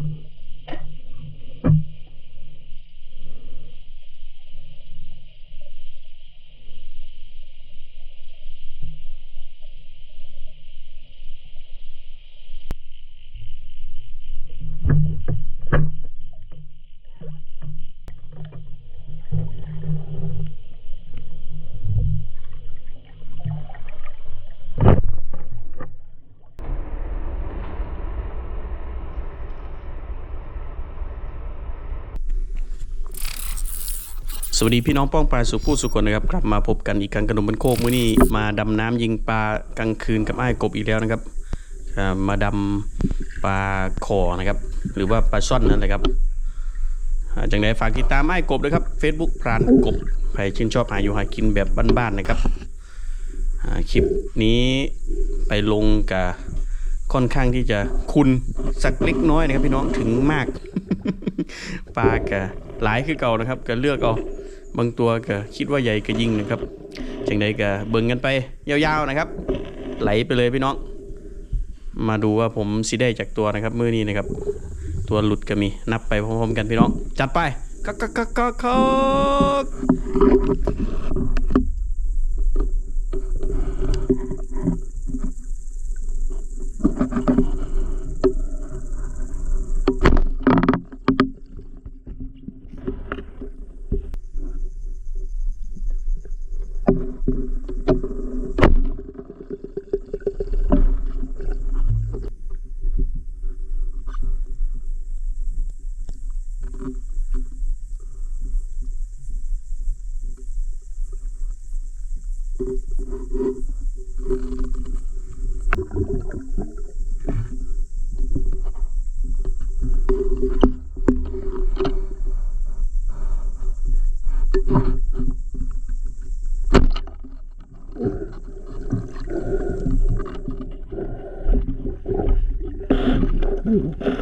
you สวัสดีพี่น้องป้องปลาสุผู้สุคนนะครับกลับมาพบกันอีกครั้งกระนมบนโคกมื้อนี้มาดำน้ำยิงปลากลางคืนกับไอ้กบอีกแล้วนะครับมาดำปลาคอนะครับ หรือว่าปลาช่อนนั่นแหละครับอ่าจังไดฝากติดตามไอ้กบด้วยครับ Facebook พรานกบใครชื่นชอบหาอยู่หากินแบบบ้านๆนะครับคลิปนี้ไปลงกับ ค่อนข้างที่จะคุณสักเล็กน้อยนะครับ พี่น้องถึงมากปลากะหลายคือเก่านะครับก็เลือกเอาบางตัวก็คิดว่าใหญ่ก็ยิงนะครับจังใดก็เบิ่งกันไปยาวๆนะครับ ไหลไปเลยพี่น้อง มาดูว่าผมสิได้จากตัวนะครับมือนี้นะครับ ตัวหลุดก็มีนับไปพร้อมๆกันพี่น้อง จัดไปกักกักกักกัก Mm-hmm.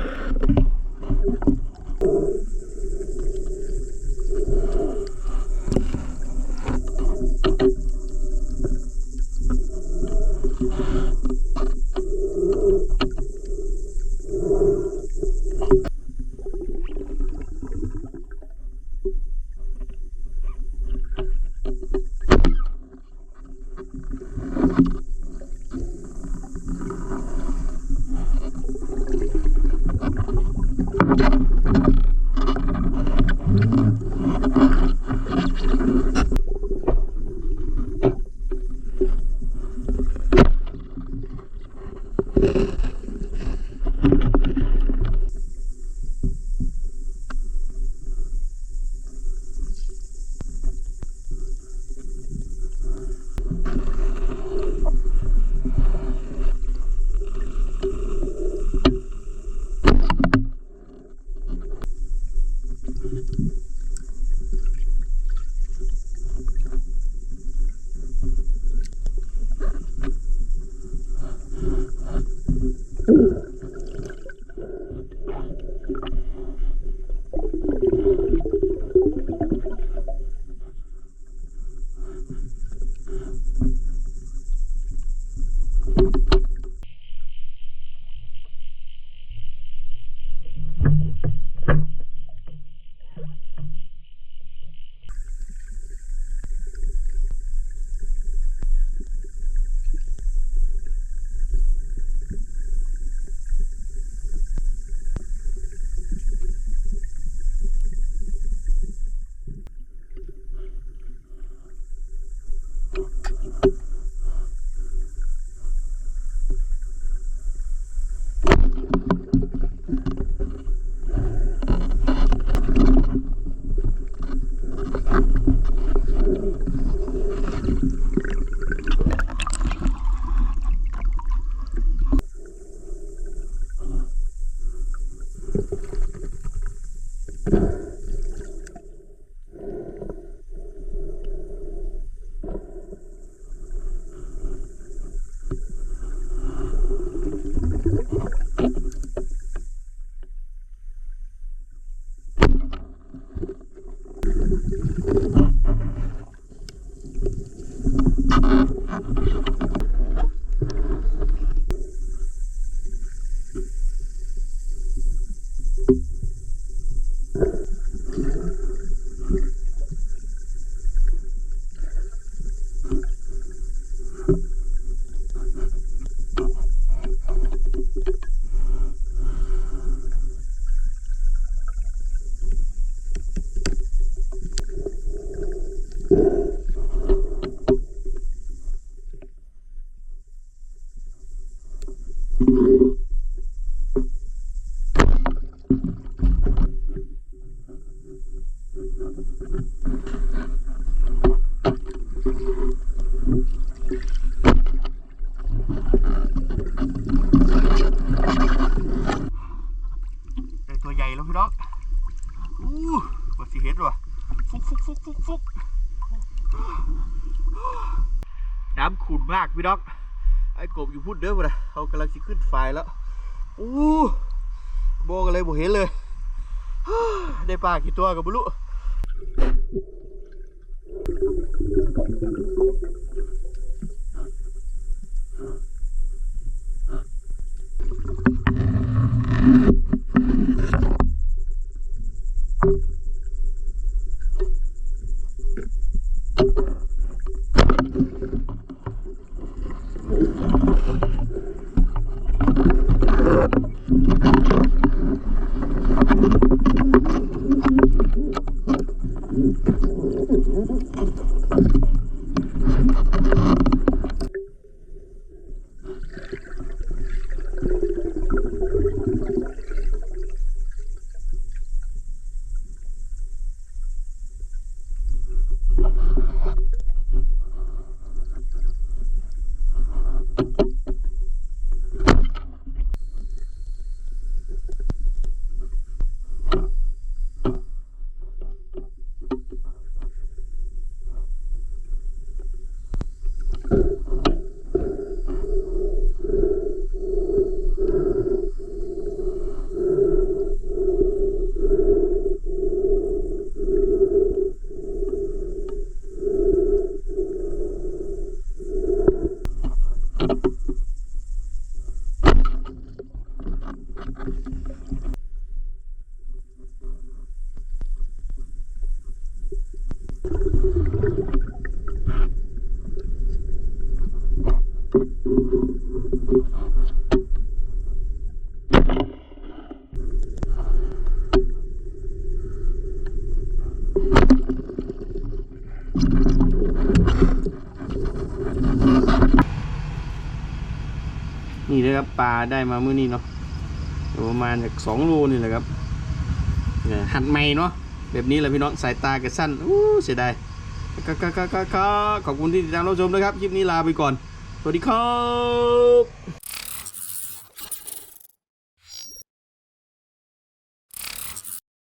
พี่น้องไอ้กบอยู่พูดเด้อป่ะเขากำลังสิขึ้นไฟแล้วอู้โบกันเลยบ่เห็นเลยได้ปลากี่ตัวกับบุลุ นี่เครับปลาได้มามื้อนี้เนาะประมาณจากสองโลนี่แหละครับเนี่ยหัดใหม่เนาะแบบนี้แหละพี่น้องสายตากระสั้นอู้เสียดายก็ก็ก็ก็ขอบคุณที่ติดตามรับชมนะครับ คลิปนี้ลาไปก่อน สวัสดีครับ